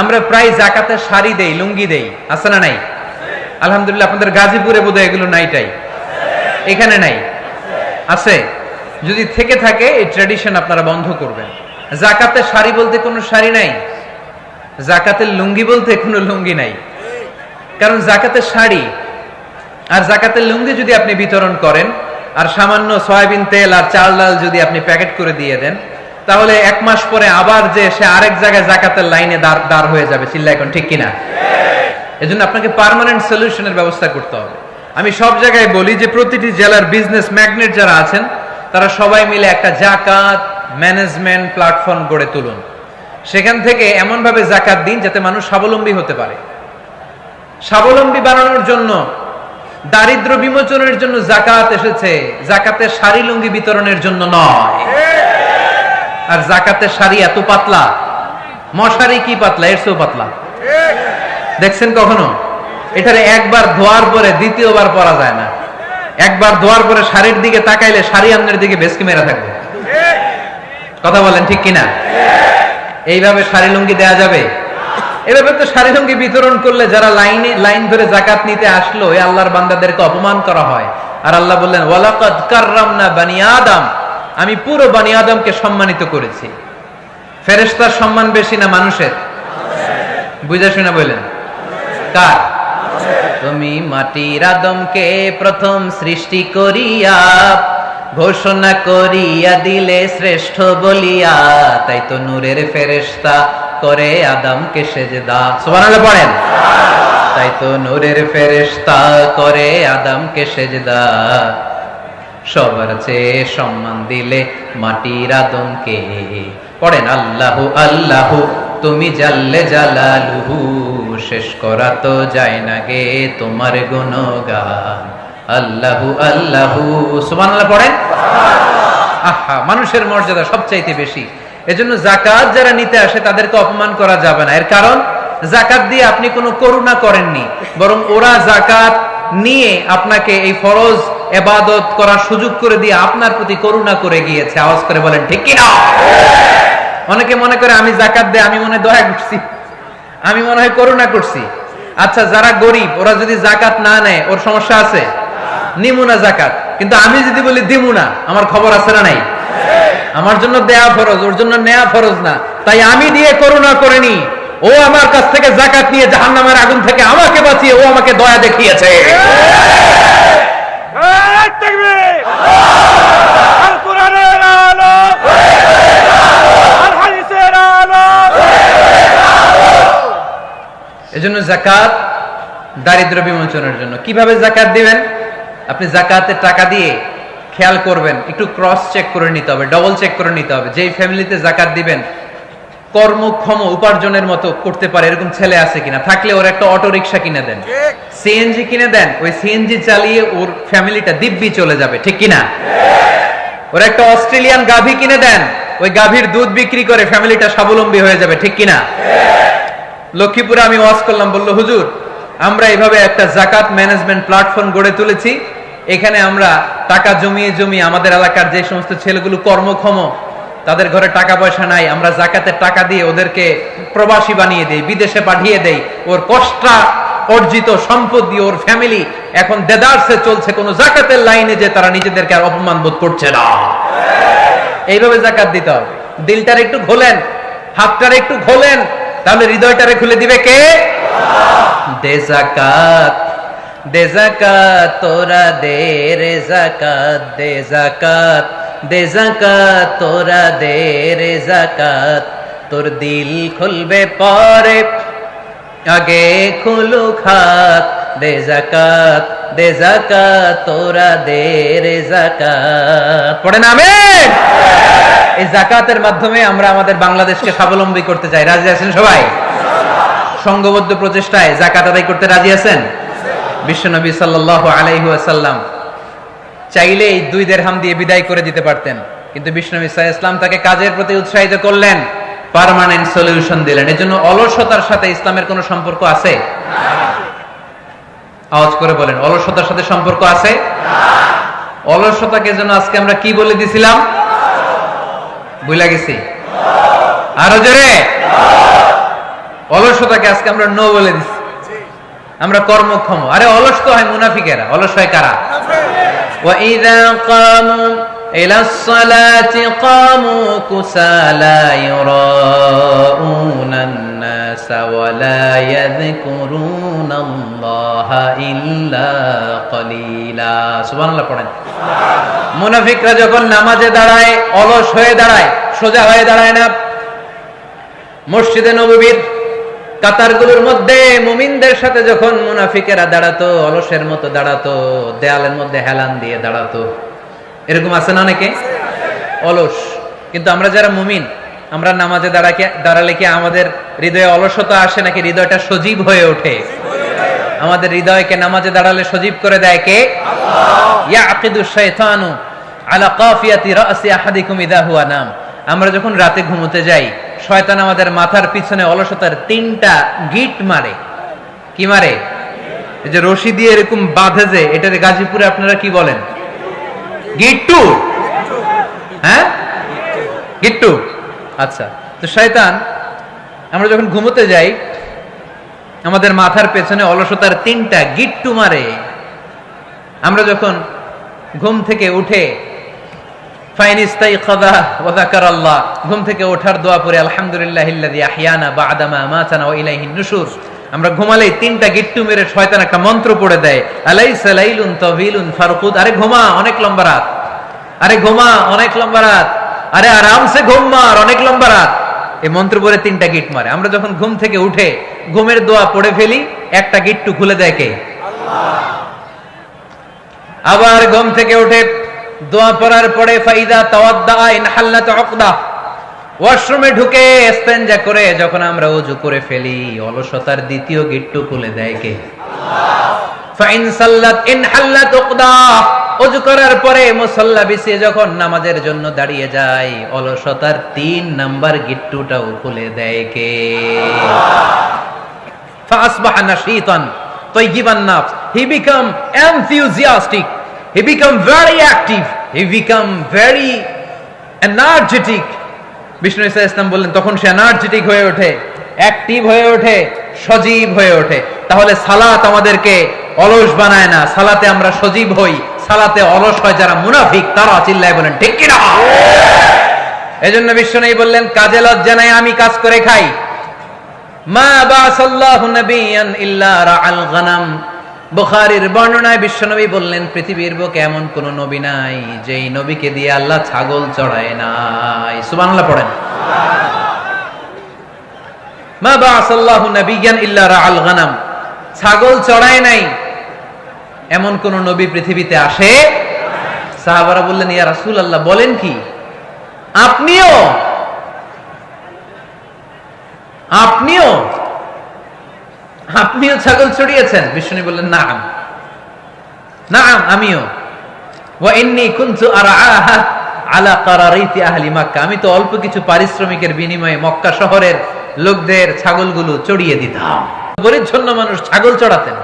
আমরা প্রায় জাকাতের শাড়ি দেই, লুঙ্গি দেই, আছে না নাই? আলহামদুলিল্লাহ, আপনাদের গাজীপুরে বোধহয় এগুলো নাইটাই এখানে নাই। আছে। যদি থেকে থাকে, এই ট্র্যাডিশন আপনারা বন্ধ করবেন। জাকাতের শাড়ি বলতে কোনো শাড়ি নাই। জাকাতের লুঙ্গি বলতে কোনো লুঙ্গি নাই। কারণ জাকাতের শাড়ি আর জাকাতের লুঙ্গি যদি আপনি বিতরণ করেন, আর সামান্য সয়াবিন তেল আর চাল ডাল যদি আপনি প্যাকেট করে দিয়ে দেন তাহলে এক মাস পরে আবার যে সে আরেক জায়গায় জাকাতের লাইনে দাঁড় হয়ে যাবে, চিল্লা এখন, ঠিক কিনা? এজন্য আপনাকে পার্মানেন্ট সলিউশনের ব্যবস্থা করতে হবে। আমি সব জায়গায় বলি যে প্রতিটি জেলার বিজনেস ম্যাগনেট যারা আছেন, তারা সবাই মিলে একটা জাকাত ম্যানেজমেন্ট প্ল্যাটফর্ম গড়ে তুলুন। সেখান থেকে এমনভাবে জাকাত দিন যাতে মানুষ স্বাবলম্বী হতে পারে। স্বাবলম্বী বানানোর জন্য, দারিদ্র বিমোচনের জন্য জাকাত এসেছে। জাকাতের শাড়ি লুঙ্গি বিতরণের জন্য নয়। আর জাকাতের শাড়ি এত পাতলা। মশারি কি পাতলা? এর পাতলা। দেখছেন কখনো? এটারে একবার ধোয়ার পরে দ্বিতীয়বার পরা যায় না। একবার ধোয়ার পরে শাড়ির দিকে তাকাইলে শাড়ি আমনের দিকে বেসকে মেরা থাকবে। কথা বলেন ঠিক কিনা? এইভাবে শাড়ি লুঙ্গি দেয়া যাবে? এভাবে তো শাড়ি লুঙ্গি বিতরণ করলে যারা লাইনে লাইন ধরে জাকাত নিতে আসলো এই আল্লাহর বান্দাদেরকে অপমান করা হয়। আর আল্লাহ বললেন, ওয়ালাকাদ কাররামনা বানি আদম। আমি পুরো বানি আদমকে সম্মানিত করেছি। ফেরেশতার সম্মান বেশি না মানুষের? বুঝা শুনে বললেন কার? তুমি মাটির আদমকে প্রথম সৃষ্টি করিয়া ঘোষণা করিয়া দিলে শ্রেষ্ঠ বলিয়া তাই তো নূরের ফেরেশতা করে আদমকে সেজদা। সুবহানাল্লাহ পড়েন। তাই তো নূরের ফেরেশতা করে আদমকে সেজদা। সবার চেয়ে সম্মান দিলে মাটির আদমকে পড়েন আল্লাহ, আল্লাহু, তুমি জাল্লে জালালুহু, শেষ করা তো যায় না গে তোমার গুণগান। আল্লাহু আল্লাহু, সুবহানাল্লাহ পড়েন? আহা, মানুষের মর্যাদা সবচাইতে বেশি। এজন্য জাকাত যারা নিতে আসে তাদেরকে অপমান করা যাবে না। এর কারণ জাকাত দিয়ে আপনি কোনো করুণা করেননি, বরং ওরা জাকাত নিয়ে আপনাকে এই ফরজ এবাদত করার সুযোগ করে দিয়ে আপনার প্রতি করুণা করে গিয়েছে। আওয়াজ করে বলেন, ঠিক কি না অনেকে মনে করে আমি জাকাত দেয়, আমি মনে দয়া করছি। আমি মনে হয় করুণা করছি। আচ্ছা যারা গরিব, ওরা যদি জাকাত না নেয়, ওর সমস্যা আছে? নিমুনা জাকাত কিন্তু আমি যদি বলি দিমুনা আমার খবর আছে না নাই? আমার জন্য দেয়া ফরজ, ওর জন্য নেয়া ফরজ না। তাই আমি দিয়ে করুণা করেনি ও আমার কাছ থেকে জাকাত নিয়ে জাহান্নামের আগুন থেকে আমাকে বাঁচিয়ে, ও আমাকে দয়া দেখিয়েছে। এজন্য জাকাত দারিদ্র বিমোচনের জন্য। কীভাবে জাকাত দিবেন? আপনি জাকাতের টাকা দিয়ে খেয়াল করবেন। একটু ক্রস চেক করে নিতে হবে ডবল চেক করে নিতে হবে। যেই ফ্যামিলিতে জাকাত দিবেন কর্মক্ষম উপার্জনের মতো করতে পারে এরকম ছেলে আছে কিনা? থাকলে ওর একটা অটো রিক্সা কিনে দেন। সিএনজি কিনে দেন ওই সিএনজি চালিয়ে ওর ফ্যামিলিটা দিব্যি চলে যাবে ঠিক কিনা? ওর একটা অস্ট্রেলিয়ান গাভী কিনে দেন ওই গাভীর দুধ বিক্রি করে ফ্যামিলিটা স্বাবলম্বী হয়ে যাবে ঠিক কিনা? লক্ষ্মীপুরে আমি ওয়াজ করলাম বলল হুজুর আমরা এইভাবে একটা জাকাত ম্যানেজমেন্ট প্ল্যাটফর্ম গড়ে তুলেছি। এখানে আমরা টাকা জমিয়ে জমিয়ে আমাদের এলাকার যে সমস্ত ছেলেগুলো কর্মক্ষম তাদের ঘরে টাকা পয়সা নাই, আমরা জাকাতের টাকা দিয়ে ওদেরকে প্রবাসী বানিয়ে দেই, বিদেশে পাঠিয়ে দেই। ওর কষ্টা অর্জিত সম্পদ দিয়ে ওর ফ্যামিলি এখন দেদারসে চলছে, কোনো জাকাতের লাইনে যে তারা নিজেদেরকে আর অপমান বোধ করছে না। এইভাবে জাকাত দিতে হবে। দিলটার একটু খোলেন হাতটার একটু খোলেন তাহলে হৃদয়টারে খুলে দিবে কে? দে জাকাত দে জাকাত, তোরা দে রে জাকাত, দে জাকাত। দে জাকাত, তোরা দে রে জাকাত। তোর দিল খুলবে পরে, আগে খুলু খাত দে জাকাত দে জাকাত, তোরা দে রে জাকাত। পড়ে না আমিন। এই জাকাতের মাধ্যমে আমরা আমাদের বাংলাদেশকে স্বাবলম্বী করতে চাই। রাজি আছেন সবাই? সংঘবদ্ধ প্রচেষ্টায় জাকাত আদায় করতে রাজি আছেন? বিশ্বনবী সাল্লাল্লাহু আলাইহি ওয়াসাল্লাম। চাইলে এই দুই দেড়হাম দিয়ে বিদায় করে দিতে পারতেন। কিন্তু বিষ্ণবী সাহা ইসলাম তাকে কাজের প্রতি উৎসাহিত করলেন পার্মানেন্ট সলিউশন দিলেন। এজন্য অলসতার সাথে ইসলামের কোনো সম্পর্ক আছে? আওয়াজ করে বলেন, অলসতার সাথে সম্পর্ক আছে? অলসতাকে যেন আজকে আমরা কি বলে দিছিলাম? বুঝলা গেছি। আরও জোরে? অলসতাকে আজকে আমরা নো বলে দিছি। আমরা কর্মক্ষম। আরে অলস তো হয় মুনাফিকেরা। অলস হয় কারা? وإذا قاموا إلى الصلاة قاموا كسالى يراءون الناس ولا يذكرون الله إلا قليلا سبحان الله পড়েন মুনাফিকরা যখন নামাজে দাঁড়ায় অলস হয়ে দাঁড়ায় সোজা হয়ে দাঁড়ায় না মসজিদে নববীর কাতারগুলোর মধ্যে মুমিনদের সাথে যখন মুনাফিকেরা দাঁড়াতো, অলসের মতো দাঁড়াতো, দেয়ালের মধ্যে হেলান দিয়ে দাঁড়াতো। এরকম আছে না অনেকে? অলস। কিন্তু আমরা যারা মুমিন, আমরা নামাজে দাঁড়াকে দাঁড়ালে কি আমাদের হৃদয়ে অলসতা আসে নাকি হৃদয়টা সজীব হয়ে ওঠে? আমাদের হৃদয়কে নামাজে দাঁড়ালে সজীব করে দেয় কে? আলা কাফিয়াতি রাসি আহাদিকুম ইদা হুয়া নাম। আমরা যখন রাতে ঘুমোতে যাই শয়তান আমাদের মাথার পিছনে অলসতার তিনটা গিট মারে। কি মারে? এই যে রশি দিয়ে এরকম বাঁধে যে এটার গাজীপুরে আপনারা কি বলেন? গিট্টু হ্যাঁ? গিট্টু আচ্ছা তো শয়তান, আমরা যখন ঘুমোতে যাই, আমাদের মাথার পেছনে অলসতার তিনটা গিট্টু মারে। আমরা যখন ঘুম থেকে উঠে ঘুম থেকে ওঠার দোয়া পরে আলহামদুলিল্লাহ ইলাইহিন নুশুর। আমরা ঘুমালেই তিনটা গিট্টু মেরে শয়তান একটা মন্ত্র পড়ে দেয় আলাইসা লাইলুন তাওয়িলুন ফারকুদ। আরে ঘুমা অনেক লম্বা রাত। আরে ঘুমা অনেক লম্বা রাত। আরে আরামসে ঘুম মার অনেক লম্বা রাত। এই মন্ত্র পড়ে তিনটা গিট মারে। আমরা যখন ঘুম থেকে উঠে ঘুমের দোয়া পড়ে ফেলি একটা গিট্টু খুলে দেয় কে? আবার ঘুম থেকে উঠে দোয়া পড়ার পরে ফাইদা ওয়াশরুমে ঢুকে করে যখন আমরা করে ফেলি, অলসতার দ্বিতীয় গিট্টু খুলে দেয় কে? Fine সাল্লাত in হাল্লাত উকদা। করার পরে মুসল্লা বিছিয়ে যখন নামাজের জন্য দাঁড়িয়ে যায়, অলসতার তিন নাম্বার গিট্টুটাও খুলে দেয় কে? ফাসবাহা নাশীতান তাইয়িবান নাফস। He become enthusiastic he become very active. He become very energetic. Vishnu ইসা ইসলাম বললেন, তখন সে এনার্জেটিক হয়ে ওঠে অ্যাক্টিভ হয়ে ওঠে, সজীব হয়ে ওঠে। তাহলে সালাত আমাদেরকে অলস বানায় না। সালাতে আমরা সজীব হই। সালাতে অলস হয় যারা মুনাফিক, তারা চিল্লায় বলেন, ঠিক কিনা এজন্য বিষ্ণু নেই বললেন, কাজে লজ্জা নাই, আমি কাজ করে খাই। মা বাসাল্লাহু নাবিয়ান ইল্লা রাআল গানাম। বুখারীর বর্ণনায় বিশ্বনবী বললেন, পৃথিবীর বুকে এমন কোন নবী নাই, যেই নবীকে দিয়ে আল্লাহ ছাগল চড়ায় নাই। সুবহানাল্লাহ পড়েন। মা ইল্লা গানাম। ছাগল চড়ায় নাই, এমন কোন নবী পৃথিবীতে আসে সাহাবারা বললেন, ইয়া রাসূলুল্লাহ, বলেন কি? আপনিও আপনিও আপনিও ছাগল চড়িয়েছেন? বিষ্ণু বললেন না না আমিও। আমি তো অল্প কিছু পারিশ্রমিকের বিনিময়ে মক্কা শহরের লোকদের ছাগলগুলো চড়িয়ে দিতাম। পরিচ্ছন্ন মানুষ ছাগল চড়াতেন।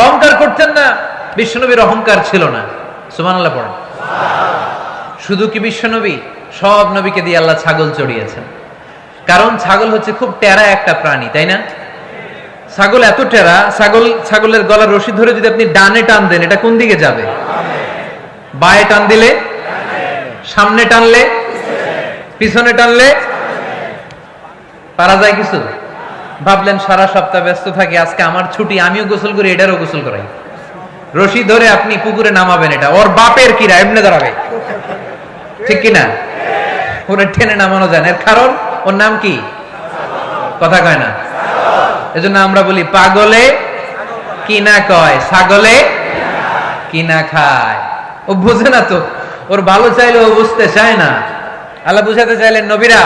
অহংকার করতেন না। বিশ্বনবীর অহংকার ছিল না। শুধু কি বিশ্বনবী সব নবীকে দিয়ে আল্লাহ ছাগল চড়িয়েছেন। কারণ ছাগল হচ্ছে খুব টেরা একটা প্রাণী, তাই না? ছাগল এত টেরা, ছাগল, ছাগলের গলার রশি ধরে যদি আপনি ডানে টান দেন, এটা কোন দিকে যাবে? বায়ে টান দিলে? সামনে টানলে? পিছনে টানলে? পারা যায় কিছু? ভাবলেন, সারা সপ্তাহ ব্যস্ত থাকি, আজকে আমার ছুটি, আমিও গোসল করি, এটারও গোসল করাই। রশি ধরে আপনি পুকুরে নামাবেন এটা। ওর বাপের কিরা, এমনি দাঁড়াবে। ঠিক কিনা? ওরে টেনে নামানো যায় না। এর কারণ, ওর নাম কি? কথা কয় না। এজন্য আমরা বলি, পাগলে কি না কয়? ছাগলে কি না খায়? ও বুঝে না তো, ওর ভালো চাইলে ও বুঝতে চায় না। আল্লাহ বুঝাতে চাইলেন, নবীরা,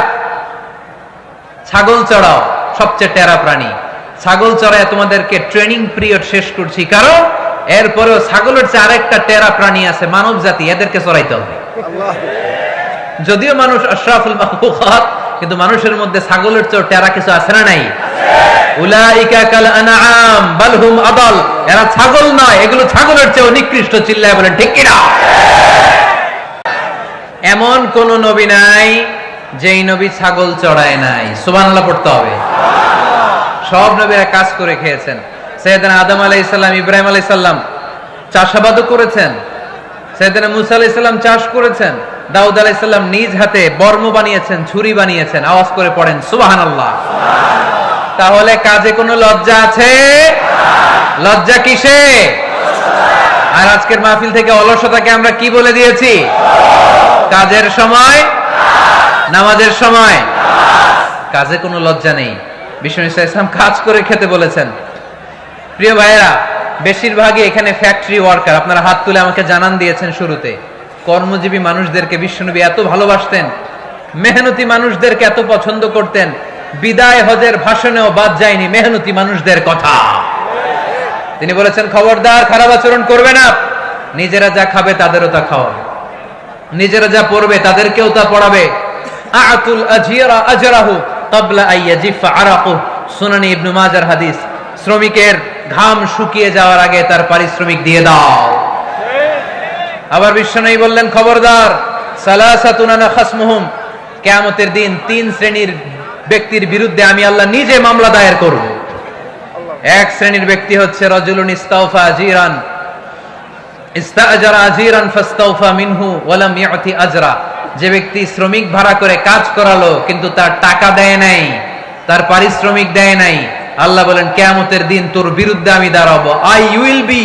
ছাগল চড়াও, সবচেয়ে টেরা প্রাণী। ছাগল চড়ায় তোমাদেরকে ট্রেনিং পিরিয়ড শেষ করছি। কারণ এরপরেও ছাগলের চেয়ে আরেকটা টেরা প্রাণী আছে, মানব জাতি, এদেরকে চড়াইতে হবে। যদিও মানুষ আশরাফুল কিন্তু মানুষের মধ্যে ছাগলের চেয়ে টেরা কিছু আছে না নাই? উলাইকা কাল আদম ইব্রাহিম চাষাবাদও করেছেন। সৈয়দনা মুসা আলাইসাল্লাম চাষ করেছেন। দাউদ আলাইসাল্লাম নিজ হাতে বর্ম বানিয়েছেন, ছুরি বানিয়েছেন। আওয়াজ করে পড়েন তাহলে কাজে কোনো লজ্জা আছে? লজ্জা কিসে? আর আজকের মাহফিল থেকে অলসতাকে আমরা কি বলে দিয়েছি? কাজের সময়, নামাজের সময়। কাজে কোনো লজ্জা নেই। বিষ্ণু ইসা ইসলাম কাজ করে খেতে বলেছেন। প্রিয় ভাইয়েরা, বেশিরভাগই এখানে ফ্যাক্টরি ওয়ার্কার আপনারা হাত তুলে আমাকে জানান দিয়েছেন শুরুতে। কর্মজীবী মানুষদেরকে বিশ্বনবী এত ভালোবাসতেন, মেহনতি মানুষদেরকে এত পছন্দ করতেন বিদায় হজের ভাষণেও বাদ যায়নি মেহনতি মানুষদের কথা। তিনি বলেছেন, খবরদার, খারাপ আচরণ করবে না। নিজেরা যা খাবে তাদেরও তা খাওয়াবে। নিজেরা যা পড়বে তাদেরকেও তা পড়াবে। আতুল আজিরা আজরাহু আইয়াজিফা আরাকু সুনানি ইবনু মাজার হাদিস, শ্রমিকের ঘাম শুকিয়ে যাওয়ার আগে তার পারিশ্রমিক দিয়ে দাও। আবার বিশ্বনবী বললেন, খবরদার, সালাসাতুন খাসমুহুম। কিয়ামতের দিন তিন শ্রেণির ব্যক্তির বিরুদ্ধে আমি আল্লাহ নিজে মামলা দায়ের করব। এক শ্রেণির ব্যক্তি হচ্ছে রজুলুন ইস্তাউফা আজিরান। ইস্তাআজারা আজিরান ফাস্তাউফা মিনহু ওয়ালাম ইয়াতি আজরা। যে ব্যক্তি শ্রমিক ভাড়া করে কাজ করালো, কিন্তু তার টাকা দেয় নাই, তার পারিশ্রমিক দেয় নাই, আল্লাহ বলেন, কিয়ামতের দিন তোর বিরুদ্ধে আমি দাঁড়াবো। I will be